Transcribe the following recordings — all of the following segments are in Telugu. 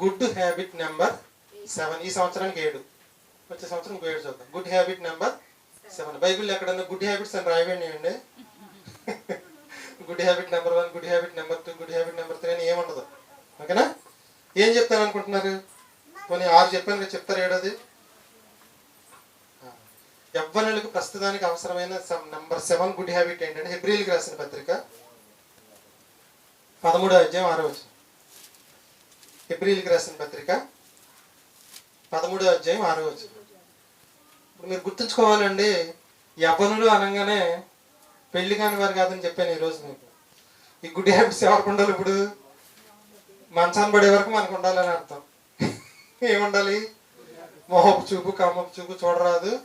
Good habit number seven. ఈ సంవత్సరానికి ఏడు. వచ్చే సంవత్సరం ఏడు చూద్దాం good habit number seven. Bible ఎక్కడన్నా గుడ్ హ్యాబిట్స్ అని రాయబండి అండి good habit number one good habit number two good habit number three అని ఏముండదు. ఓకేనా? ఏం చెప్తాను అనుకుంటున్నారు కొన్ని ఆరు చెప్పాను కదా చెప్తారు ఏడది? యవ్వనులకు ప్రస్తుతానికి అవసరమైన నంబర్ సెవెన్ గుడ్ హ్యాబిట్ ఏంటంటే హెబ్రిల్కి రాసిన పత్రిక పదమూడో అధ్యాయం ఆరో వచ్చిన ఏప్రిల్కి రాసిన పత్రిక పదమూడో అధ్యాయం ఆరో వచ్చిన ఇప్పుడు మీరు గుర్తుంచుకోవాలండి యవ్వనులు అనగానే పెళ్ళి కాని వారు కాదని చెప్పాను ఈరోజు మీకు. ఈ గుడ్ హ్యాబిట్స్ ఎవరికి ఉండాలి ఇప్పుడు మంచాన్ని పడే వరకు మనకు ఉండాలని అర్థం. ఏముండాలి? మొహపు చూపు కమ్మపు చూపు చూడరాదు.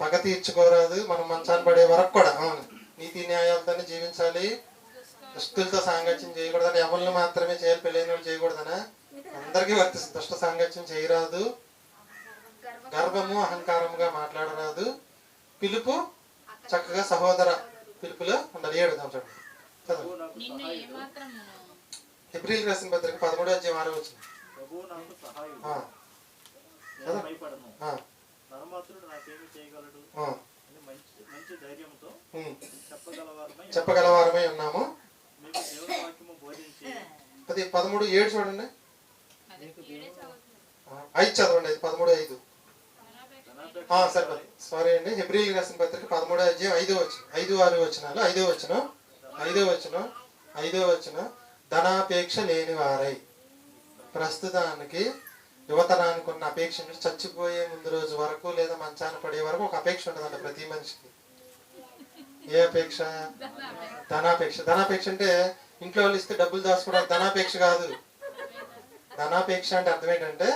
పగ తీర్చుకోరాదు. మనం మంచాన్ని పడే వరకు కూడా అవును. నీతి న్యాయాలతోనే జీవించాలి. దుస్తులతో సాంగత్యం చేయకూడదని ఎవరిని మాత్రమే చేయాలి పెళ్ళైన వాళ్ళు చేయకూడదనా? అందరికీ వర్తిస్తుంది దుష్ట సాంగత్యం చేయరాదు. గర్వము అహంకారముగా మాట్లాడరాదు. పిలుపు చక్కగా సహోదర పిలుపులో ఉండాలి. ఏడుదాం చూడండి ఏప్రిల్ రాసిన పత్రిక పదమూడో అధ్యాయం ఆరో వచ్చింది ప్రభువు నాకు సహాయం ఆ, నేను భయపడను ఆ, నరమాత్రుడు నాకేమి చేయగలడు ఆ, అని మంచి మంచి ధైర్యంతో ఉమ్. చెప్పగలవారమై చెప్పగలవారమై ఉన్నాము మీకు దేవుని వాక్యము బోధించి పది పదమూడు ఏడు చూడండి. అదే ఐదు చదవండి ఐదు పదమూడు ఐదు. సరే సారీ అండి హెబ్రిల్ రాసిన పత్రిక పదమూడో అధ్యాయం ఐదో వచ్చిన ఐదు ఆరు వచ్చినాలు ఐదో వచ్చిన ఐదో వచ్చిన ఐదో వచ్చిన ధనాపేక్ష లేని వారై. ప్రస్తుతానికి యువతరానికి ఉన్న అపేక్ష చచ్చిపోయే ముందు రోజు వరకు లేదా మంచాన పడే వరకు ఒక అపేక్ష ఉంటుందండి ప్రతి మనిషికి. ఏ అపేక్ష? ధనాపేక్ష. ధనాపేక్ష అంటే ఇంట్లో వాళ్ళు ఇస్తే డబ్బులు దాచుకోవడానికి ధనాపేక్ష కాదు. ధనాపేక్ష అంటే అర్థం ఏంటంటే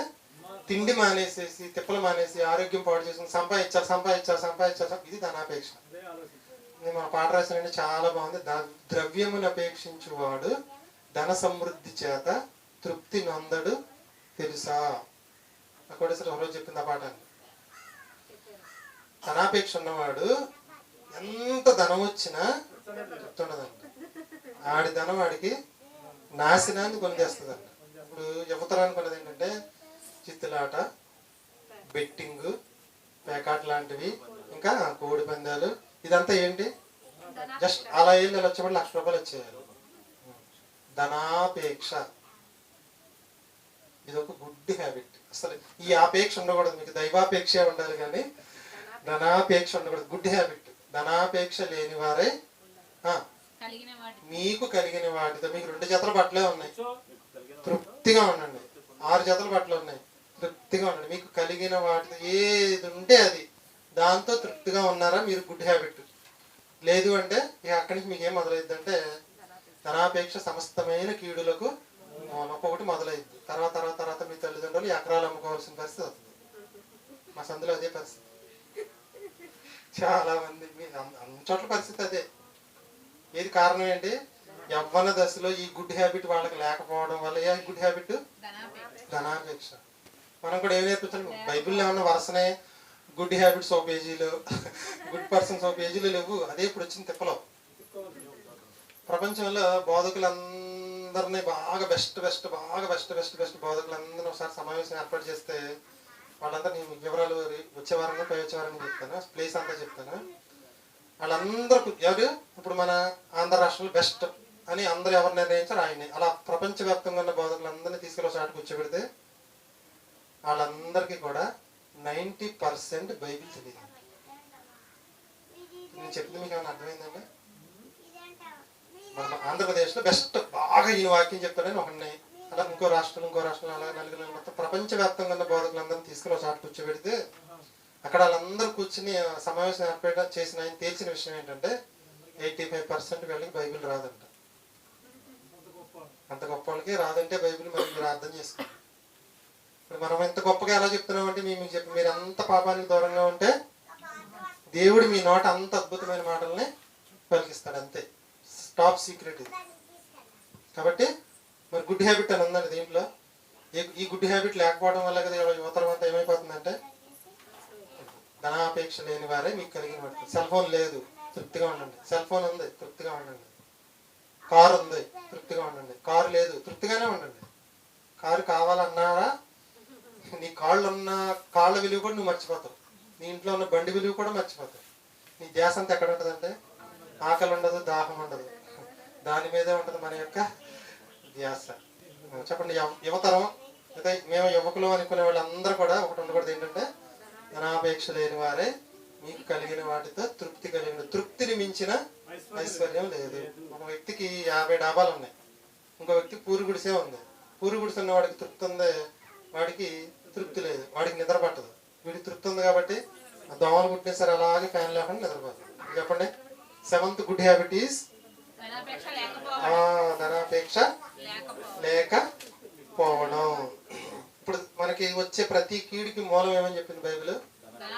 తిండి మానేసేసి తిప్పలు మానేసి ఆరోగ్యం పాడు చేసుకుని సంపాదించాలి సంపాదించాలి సంపాదించాలి ఇది ధనాపేక్ష. నేను మన పాట రాసిన చాలా బాగుంది. ద్రవ్యమును అపేక్షించువాడు ధన సమృద్ధి చేత తృప్తి నొందడు తెలుసా? అక్కడ రోజు చెప్పింది ఆ పాట. ధనాపేక్ష ఉన్నవాడు ఎంత ధనం వచ్చినా చెప్తుండదంట ఆడి ధనం వాడికి నాశనాన్ని కొని తెస్తుందంట ఇప్పుడు యువతరానికి ఉన్నది ఏంటంటే చిత్తులాట బెట్టింగ్ పేకాట్ లాంటివి ఇంకా కోడి పందాలు ఇదంతా ఏంటి? జస్ట్ అలా వెళ్ళి అలా వచ్చేప్పుడు లక్ష రూపాయలు వచ్చేయాలి. ధనాపేక్ష. ఇది ఒక గుడ్ హ్యాబిట్. అసలు ఈ ఆపేక్ష ఉండకూడదు. మీకు దైవాపేక్ష ఉండాలి కానీ ధనాపేక్ష ఉండకూడదు. Good habit. ధనాపేక్ష లేని వారే మీకు కలిగిన వాటితో. మీకు రెండు జతల బట్టలే ఉన్నాయి. తృప్తిగా ఉండండి. ఆరు జతల బట్టలు ఉన్నాయి. తృప్తిగా ఉండండి. మీకు కలిగిన వాటితో ఏది ఉంటే అది. దాంతో తృప్తిగా ఉన్నారా? మీరు గుడ్ హ్యాబిట్. లేదు అంటే ఇక అక్కడి నుంచి మీకు మొదలైద్దంటే ధనాపేక్ష సమస్తమైన కీడులకు. ఒక్కొక్కటి మొదలైద్ది. తర్వాత తర్వాత తర్వాత మీ తల్లిదండ్రులు ఎకరాలు అమ్ముకోవాల్సిన పరిస్థితి అవుతుంది. మా సందులో అదే పరిస్థితి. చాలా మంది మీ అన్ని చోట్ల పరిస్థితి అదే. ఏది కారణం ఏంటి? యవ్వన దశలో ఈ గుడ్ హ్యాబిట్ వాళ్ళకి లేకపోవడం వల్ల ఏ గుడ్ హ్యాబిట్ ధనాపేక్ష. మనం కూడా ఏం నేర్పించాలి? బైబిల్లో ఏమన్నా వరుసనే గుడ్ హ్యాబిట్స్ ఓ పేజీలు గుడ్ పర్సన్స్ ఓ పేజీలు లేవు. అదే ఇప్పుడు వచ్చిన తిప్పలో. ప్రపంచంలో బోధకులందరినీ బాగా బెస్ట్ బెస్ట్ బాగా బెస్ట్ బెస్ట్ బెస్ట్ బోధకులందరినీ ఒకసారి సమావేశం ఏర్పాటు చేస్తే వాళ్ళందరూ నేను వివరాలు వచ్చే వారంగా పై వచ్చే చెప్తాను. ప్లేస్ అంతా చెప్తాను. వాళ్ళందరూ ఎవరు ఇప్పుడు మన ఆంధ్ర రాష్ట్రంలో బెస్ట్ అని అందరూ ఎవరు నిర్ణయించారు ఆయన్ని అలా ప్రపంచవ్యాప్తంగా ఉన్న బోధకులందరినీ తీసుకెళ్ళి ఒక చాటు కూర్చోబెడితే వాళ్ళందరికీ కూడా నైంటీ పర్సెంట్ బైబిల్ తెలియదు నేను చెప్పింది మీకు ఏమైనా అర్థమైందండి? మన ఆంధ్రప్రదేశ్లో బెస్ట్ బాగా ఈయన వాక్యం చెప్తాడని ఒకడిని అలా ఇంకో రాష్ట్రం ఇంకో రాష్ట్రం అలా నలుగురు నలుగురు మొత్తం ప్రపంచవ్యాప్తంగా ఉన్న బోధకులందరినీ తీసుకుని ఒక చాటు కూర్చోబెడితే అక్కడ వాళ్ళందరూ కూర్చుని సమావేశం ఏర్పాటు చేసిన ఆయన తేల్చిన విషయం ఏంటంటే ఎయిటీ ఫైవ్ పర్సెంట్ వీళ్ళకి బైబిల్ రాదంట. అంత గొప్ప వాళ్ళకి రాదంటే బైబిల్ మరి మీరు అర్థం చేసుకోండి. ఇప్పుడు మనం ఎంత గొప్పగా ఎలా చెప్తున్నామంటే మేము చెప్పి మీరు అంత పాపానికి దూరంగా ఉంటే దేవుడు మీ నోట అంత అద్భుతమైన మాటల్ని పలికిస్తాడు అంతే. టాప్ సీక్రెట్ ఇది. కాబట్టి మరి గుడ్ హ్యాబిట్ అని ఉందండి దీంట్లో. ఈ- ఈ గుడ్ హ్యాబిట్ లేకపోవడం వల్ల కదా యువతరం అంతా ఏమైపోతుందంటే ధనాపేక్ష లేని వారే మీకు కలిగిన వాటి సెల్ ఫోన్ లేదు. తృప్తిగా ఉండండి. సెల్ ఫోన్ ఉంది. తృప్తిగా ఉండండి. కారు ఉంది. తృప్తిగా ఉండండి. కారు లేదు. తృప్తిగానే ఉండండి. కారు కావాలన్నారా? నీ కాళ్ళు ఉన్న కాళ్ళ విలువ కూడా నువ్వు మర్చిపోతావు. నీ ఇంట్లో ఉన్న బండి విలువ కూడా మర్చిపోతావు. నీ ధ్యాస అంతా ఎక్కడ ఉంటుందంటే? ఆకలి ఉండదు దాహం ఉండదు. దాని మీదే ఉంటుంది మన యొక్క ధ్యాస. చెప్పండి యువతరం. అయితే మేము యువకులు అనుకునే వాళ్ళందరూ కూడా ఒకటి ఉండకూడదు ఏంటంటే ధనాపేక్ష లేని వారే మీకు కలిగిన వాటితో తృప్తి కలిగిన తృప్తిని మించిన ఐశ్వర్యం లేదు. ఒక వ్యక్తికి యాభై డాబాలు ఉన్నాయి. ఇంకో వ్యక్తికి పూరి గుడిసే ఉంది. పూరి గుడిసె ఉన్న వాడికి తృప్తి ఉంది వాడికి తృప్తి లేదు. వాడికి నిద్ర పట్టదు. వీడికి తృప్తి ఉంది కాబట్టి ఆ దోమలు పుట్టినా సరే అలాగే ఫ్యాన్ లేకుండా నిద్రపోతుంది చెప్పండి. సెవెంత్ గుడ్ హ్యాబిట్ ఈస్ ధనాపేక్ష లేకపోవడం. ఇప్పుడు మనకి వచ్చే ప్రతి కీడికి మూలం ఏమని చెప్పింది బైబిల్?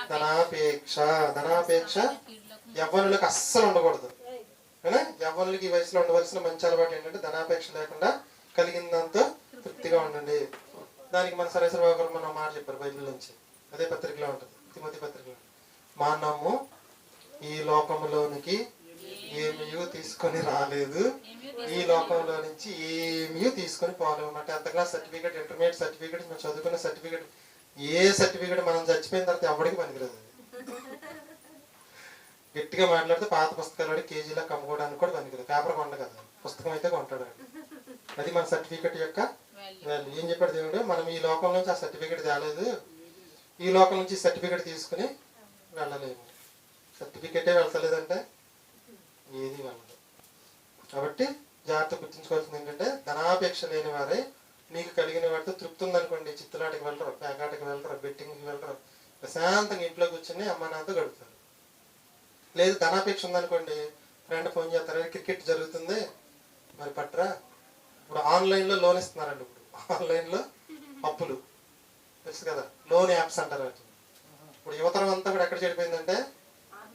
ధనాపేక్ష ధనాపేక్ష యవ్వనులకు అస్సలు ఉండకూడదు. యవ్వనులకి ఈ వయసులో ఉండవలసిన మంచి అలవాటు ఏంటంటే ధనాపేక్ష లేకుండా కలిగిన దాంతో తృప్తిగా ఉండండి. దానికి మన సరేశ్వర బాబు గారు మన మాట చెప్పారు బైబిల్ నుంచి. అదే పత్రికలో ఉంటుంది. తిమతి పత్రికలో. మానము ఈ లోకములోనికి ఏమీ తీసుకొని రాలేదు. ఈ లోకంలో నుంచి ఏమీ తీసుకొని పోలేము మా tenth class certificate intermediate certificate మేము చదువుకున్న సర్టిఫికేట్ ఏ సర్టిఫికేట్ మనం చచ్చిపోయిన తర్వాత ఎవరికి పనికిరాదు గట్టిగా మాట్లాడితే పాత పుస్తకాలు వాడి కేజీలో కమ్ముకోవడానికి కూడా పనికిరాదు. పేపర్ కొండ కదా. పుస్తకం అయితే కొంటాడు అది మన సర్టిఫికేట్ యొక్క వాల్యూ ఏం చెప్పాడు దేవుడు? మనం ఈ లోకం నుంచి ఆ సర్టిఫికేట్ తేలేదు. ఈ లోకం నుంచి సర్టిఫికేట్ తీసుకుని వెళ్ళలేము. సర్టిఫికేటే వెళ్తలేదంటే ఏది వెళ్ళదు కాబట్టి జాగ్రత్త గుర్తుంచుకోవాల్సింది ఏంటంటే ధనాపేక్ష లేని వారే నీకు కలిగిన వాటితో తృప్తి ఉందనుకోండి. చిత్తులాటకి వెళ్ళరు పేకాటకి వెళ్ళరు బెట్టింగ్కి వెళ్ళరు ప్రశాంతంగా ఇంట్లో కూర్చొని అమ్మ నాన్నతో గడుపుతారు. లేదు ధనాపేక్ష ఉందనుకోండి. ఫ్రెండ్ ఫోన్ చేస్తారు? క్రికెట్ జరుగుతుంది. మరి పట్టరా ఇప్పుడు ఆన్లైన్లో లోన్ ఇస్తున్నారండి ఇప్పుడు. ఆన్లైన్లో అప్పులు. తెలుసు కదా? లోన్ యాప్స్ అంటారు ఇప్పుడు యువతరం అంతా కూడా ఎక్కడ చెడిపోయిందంటే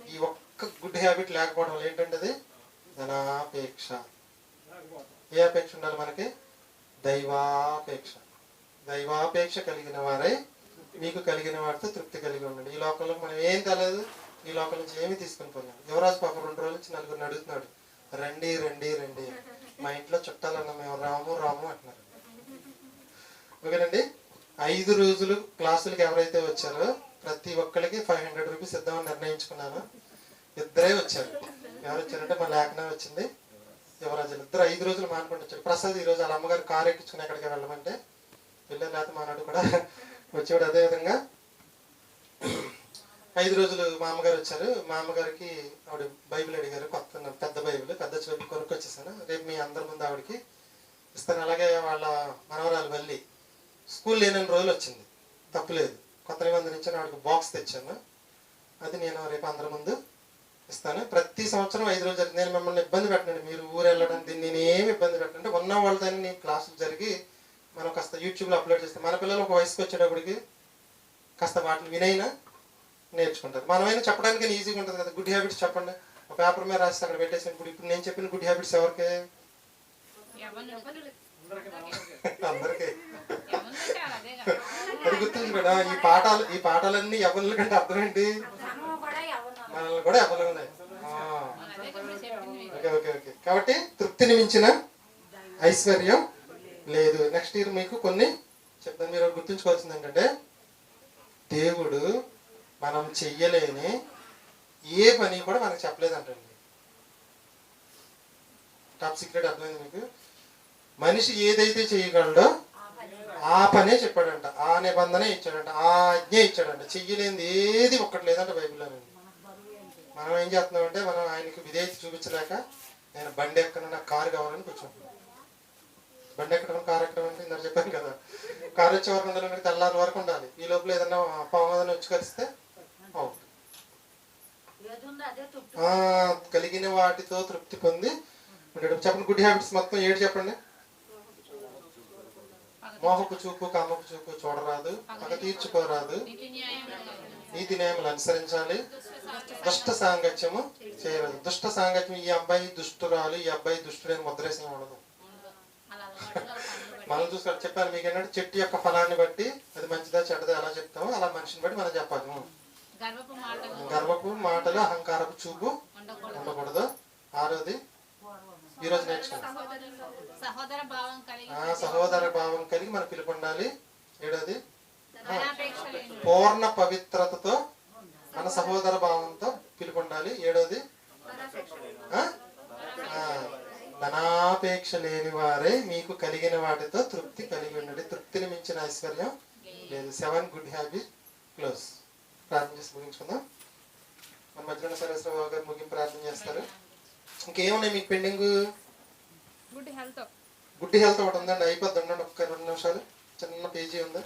ఈ ఒక్క గుడ్ హ్యాబిట్ లేకపోవడం వల్ల ఏంటంటే అది ధనాపేక్ష. ఏ అపేక్ష ఉండాలి మనకి? దైవాపేక్ష. దైవాపేక్ష కలిగిన వారే మీకు కలిగిన వారితో తృప్తి కలిగి ఉండండి. ఈ లోకంలో మనం ఏం తెలియదు ఈ లోకం నుంచి ఏమీ తీసుకుని పోలేము యువరాజు పాప రెండు రోజుల నుంచి నలుగురిని అడుగుతున్నాడు. రండి రండి రండి. మా ఇంట్లో చుట్టాలన్న మేము. రాము రాము అంటున్నారు. ఓకేనండి? ఐదు రోజులు క్లాసులకు ఎవరైతే వచ్చారో ప్రతి ఒక్కరికి ఫైవ్ హండ్రెడ్ రూపీస్ ఇద్దామని నిర్ణయించుకున్నాను. ఇద్దరే వచ్చారు. ఎవరు వచ్చారంటే మా లేఖనే వచ్చింది. యువరాజు ఇద్దరు ఐదు రోజులు మానుకుంటూ వచ్చారు. ప్రసాద్ ఈ రోజు వాళ్ళ అమ్మగారు కారు ఎక్కించుకుని ఎక్కడికి వెళ్ళమంటే వెళ్ళారు లేకపోతే మానాడు కూడా వచ్చేవాడు అదే విధంగా. ఐదు రోజులు మా అమ్మగారు వచ్చారు. మా అమ్మగారికి ఆవిడ బైబిల్ అడిగారు. కొత్త పెద్ద బైబిల్ పెద్ద బైబిల్ కొనుక్కొచ్చేసాను. రేపు మీ అందరి ముందు ఆవిడకి ఇస్తాను. అలాగే వాళ్ళ మనవరాలు వెళ్ళి స్కూల్ లేనని రోజులు వచ్చింది. తప్పులేదు కొత్త నిబంధన నుంచి ఆవిడకి బాక్స్ తెచ్చాను. అది నేను రేపు అందరి ముందు ఇస్తాను. ప్రతి సంవత్సరం ఐదు రోజులు జరిగింది. నేను మిమ్మల్ని ఇబ్బంది పెట్టండి మీరు ఊరు వెళ్ళడం దీన్ని నేను ఏమి ఇబ్బంది పెట్టండి ఉన్న వాళ్ళతో నీ క్లాసులు జరిగి మనం కాస్త యూట్యూబ్లో అప్లోడ్ చేస్తాం మన పిల్లలు ఒక వయసుకి వచ్చేటప్పటికి కాస్త వాటిని వినైనా నేర్చుకుంటారు. మనమైనా చెప్పడానికి ఈజీగా ఉంటుంది కదా. గుడ్ హ్యాబిట్స్ చెప్పండి. ఒక పేపర్ మీద రాసి అక్కడ పెట్టేసి ఇప్పుడు ఇప్పుడు నేను చెప్పిన గుడ్ హ్యాబిట్స్ ఎవరికి? అందరికీ. అది గుర్తుంచుకోండి. ఈ పాఠాలు ఈ పాఠాలన్నీ ఎవరి కంటే అర్థం ఏంటి? మనల్ని కూడా ఎవరు ఉన్నాయి. Okay okay okay. కాబట్టి తృప్తిని మించిన ఐశ్వర్యం లేదు. నెక్స్ట్ ఇయర్ మీకు కొన్ని చెప్తాను. మీరు గుర్తుంచుకోవాల్సింది ఏంటంటే దేవుడు మనం చెయ్యలేని ఏ పని కూడా మనకు చెప్పలేదంటండి. టాప్ సీక్రెట్ అర్థమైంది మీకు? మనిషి ఏదైతే చేయగలడో ఆ పనే చెప్పాడంట. ఆ నిబంధన ఇచ్చాడంట. ఆ ఆజ్ఞ ఇచ్చాడంట. చెయ్యలేనిది ఏది ఒక్కటి లేదంట బైబిల్లోనండి మనం ఏం చేస్తున్నామంటే మనం ఆయనకి విధేయత చూపించలేక నేను బండి ఎక్కను నాకు కారు కావాలని కూర్చుంటున్నాను బండి ఎక్కడం కారు ఎక్కడం అంటే ఇందాక చెప్పాను కదా. కారు వచ్చే వరకు ఉండాలంటే తెల్లారి వరకు ఉండాలి. ఈ లోపల ఏదన్నా ఏదైనా వచ్చి కలిస్తే కలిగిన వాటితో తృప్తి పొంది చెప్పండి గుడ్ హ్యాబిట్స్ మొత్తం ఏడు చెప్పండి? మోహపు చూపు కామపు చూపు చూడరాదు పగ తీర్చుకోరాదు. నీతి న్యాయం నీతి నియమాలు అనుసరించాలి. దుష్ట సాంగత్యము చేయరాదు దుష్ట సాంగత్యం ఈ అబ్బాయి దుష్టురాలు ఈ అబ్బాయి దుష్టుడు అని ముద్రేసిన ఉండదు మనం చూసుకోవాలి. చెప్పాను మీకు ఏంటంటే చెట్టు యొక్క ఫలాన్ని బట్టి అది మంచిదా చెడ్డదా ఎలా చెప్తామో అలా మనిషిని బట్టి మనం చెప్పాలి. గర్వపు మాటలు అహంకారపు చూపు ఉండకూడదు. ఆరోది ఈరోజు నేర్చుకున్నాం సహోదర భావం కలిగి ఆ, సహోదర భావం కలిగి మన పిలుపు ఉండాలి. ఏడోది? పూర్ణ పవిత్రతతో మన సహోదర భావంతో పిలుపు ఉండాలి ఏడోది ధనాపేక్ష లేని వారే మీకు కలిగిన వాటితో తృప్తి కలిగి ఉండండి. తృప్తిని మించిన ఐశ్వర్యం లేదు. Seven good habit close. ప్రార్థన చేసి ముగించుకుందాం. మన మధ్యలో సరేశ్వరరావు గారు ముగింపు ప్రార్థన చేస్తారు. ఇంకేమున్నాయి మీకు pending? Good health. Good health ఒకటి ఉందండి. అయిపోద్ది. ఉండండి. ఒక్క రెండు నిమిషాలు. చిన్న పేజీ ఉంది.